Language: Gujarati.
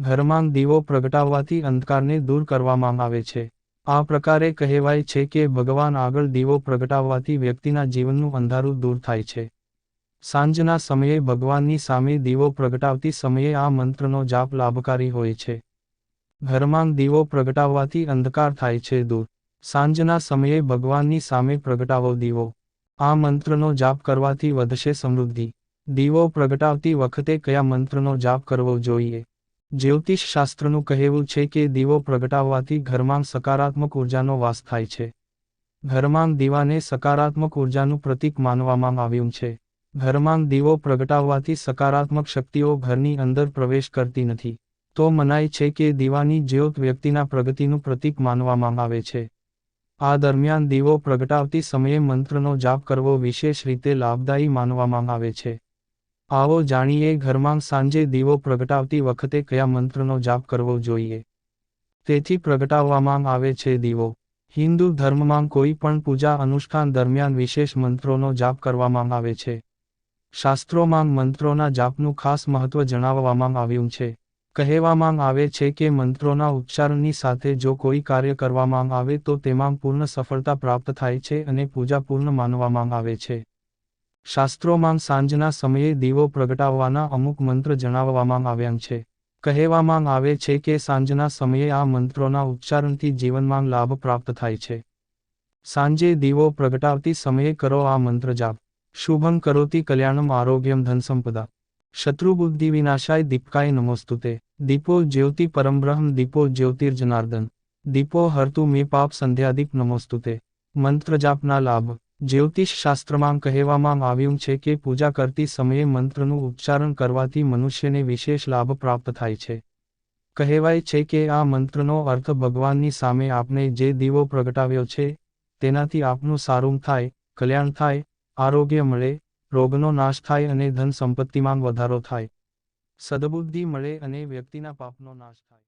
ઘરમાં દીવો પ્રગટાવવાથી અંધકારને દૂર કરવામાં આવે છે. આ પ્રકારે કહેવાય છે કે ભગવાન આગળ દીવો પ્રગટાવવાથી વ્યક્તિના જીવનનું અંધારું દૂર થાય છે. સાંજના સમયે ભગવાનની સામે દીવો પ્રગટાવતી સમયે આ મંત્રનો જાપ લાભકારી હોય છે. ઘરમાં દીવો પ્રગટાવવાથી અંધકાર થાય છે દૂર. સાંજના સમયે ભગવાનની સામે પ્રગટાવો દીવો. આ મંત્રનો જાપ કરવાથી વધશે સમૃદ્ધિ. દીવો પ્રગટાવતી વખતે કયા મંત્રનો જાપ કરવો જોઈએ? જ્યોતિષ શાસ્ત્રનું કહેવું છે કે દીવો પ્રગટાવવાથી ઘરમાં સકારાત્મક ઉર્જાનો વાસ થાય છે. ઘરમાં દીવાને સકારાત્મક ઉર્જાનું પ્રતીક માનવામાં આવ્યું છે. ઘરમાં દીવો પ્રગટાવવાથી સકારાત્મક શક્તિઓ ઘરની અંદર પ્રવેશ કરતી નથી. તો મનાય છે કે દીવાની જ્યોત વ્યક્તિના પ્રગતિનું પ્રતીક માનવામાં આવે છે. આ દરમિયાન દીવો પ્રગટાવતી સમયે મંત્રનો જાપ કરવો વિશેષ રીતે લાભદાયી માનવામાં આવે છે. આવો જાણીએ ઘરમાં સાંજે દીવો પ્રગટાવતી વખતે કયા મંત્રનો જાપ કરવો જોઈએ? તેથી પ્રગટાવવામાં આવે છે દીવો. હિન્દુ ધર્મમાં કોઈ પણ પૂજા અનુષ્ઠાન દરમિયાન વિશેષ મંત્રોનો જાપ કરવામાં આવે છે. શાસ્ત્રોમાં મંત્રોના જાપનું ખાસ મહત્વ જણાવવામાં આવ્યું છે. કહેવામાં આવે છે કે મંત્રોના ઉચ્ચારણની સાથે જો કોઈ કાર્ય કરવામાં આવે તો તેમાં પૂર્ણ સફળતા પ્રાપ્ત થાય છે અને પૂજા પૂર્ણ માનવામાં આવે છે. શાસ્ત્રોમાં સાંજના સમયે દીવો પ્રગટાવવાના અમુક મંત્ર જણાવવામાં આવ્યા છે. કહેવામાં આવે છે કે સાંજના સમયે આ મંત્રોના ઉચ્ચારણથી જીવનમાં લાભ પ્રાપ્ત થાય છે. સાંજે દીવો પ્રગટાવતી સમયે કરો આ મંત્ર જાપ. શુભમ કરોતી કલ્યાણમ આરોગ્યમ ધનસંપદા શત્રુબુદ્ધિ વિનાશાય દીપકાય નમોસ્તુતે. દીપો જ્યોતિ પરમબ્રહ્મ દીપો જ્યોતિર્જનાર્દન. દીપો હરતુ મે પાપ સંધ્યાદીપ નમોસ્તુતે. મંત્ર જાપના લાભ. જ્યોતિષ શાસ્ત્રમાં કહેવામાં આવ્યું છે કે પૂજા કરતી સમયે મંત્રનું ઉચ્ચારણ કરવાથી મનુષ્યને વિશેષ લાભ પ્રાપ્ત થાય છે. કહેવાય છે કે આ મંત્રનો અર્થ ભગવાનની સામે આપણે જે દીવો પ્રગટાવ્યો છે, તેનાથી આપનું સારું થાય, કલ્યાણ થાય, આરોગ્ય મળે, રોગનો નાશ થાય અને ધન સંપત્તિમાં વધારો થાય. સદબુદ્ધિ મળે અને વ્યક્તિના પાપનો નાશ થાય.